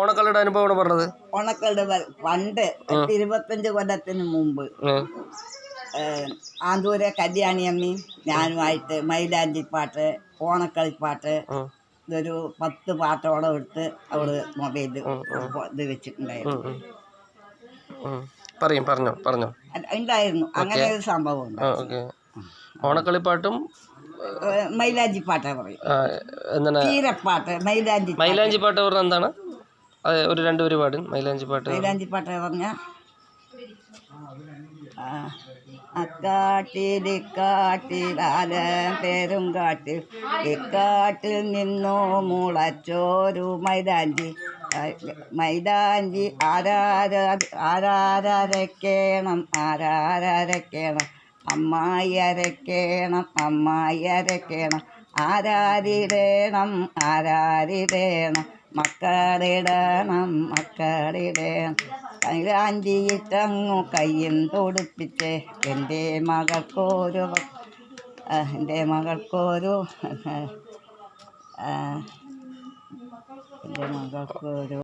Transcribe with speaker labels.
Speaker 1: ഓണക്കളിയുടെ അനുഭവമാണ് പറഞ്ഞത്?
Speaker 2: ഓണക്കളുടെ പണ്ട് ഇരുപത്തഞ്ച് കൊല്ലത്തിന് മുമ്പ്.
Speaker 1: ഉം.
Speaker 2: കല്യാണി അമ്മി ഞാനുമായിട്ട് മൈലാഞ്ചിപ്പാട്ട് ഓണക്കളിപ്പാട്ട്
Speaker 1: പാട്ട്
Speaker 2: ഇതൊരു പത്ത് പാട്ടോളം എടുത്ത് അവൾ മൊബൈൽ ഇത് വെച്ചിട്ടുണ്ടായിരുന്നു.
Speaker 1: പറയും പറഞ്ഞോ പറഞ്ഞോ.
Speaker 2: അത് ഉണ്ടായിരുന്നു. അങ്ങനെ ഒരു സംഭവം
Speaker 1: ഓണക്കളിപ്പാട്ടും
Speaker 2: മൈലാഞ്ചിപ്പാട്ടാ പറയും
Speaker 1: എന്താണ്?
Speaker 2: മൈലാഞ്ചി
Speaker 1: മൈലാഞ്ചിപ്പാട്ട് പറഞ്ഞ എന്താണ്? ഒരു രണ്ടുപേര് പാടും മൈലാഞ്ചി പാട്ട്
Speaker 2: മൈലാഞ്ചി പാട്ട് പറഞ്ഞ. അക്കാട്ടിൽ ഇക്കാട്ടിലാല പേരും കാട്ടിൽ. ഇക്കാട്ടിൽ നിന്നോ മുളച്ചോരു മൈലാഞ്ചി. മൈലാഞ്ചി ആരാര ആരാരരയ്ക്കണം ആരാരരയ്ക്കണം അമ്മായി അരക്കേണം അമ്മായി അരക്കേണം. ആരാരിടേണം ആരാരിടേണം. മക്കളിടണം മക്കളിടണം കൈലാഞ്ചിയിട്ടങ്ങു കയ്യും തൊടുപ്പിച്ച് എന്റെ മകൾക്കൊരു എന്റെ മകൾക്കൊരു എന്റെ മകൾക്കൊരു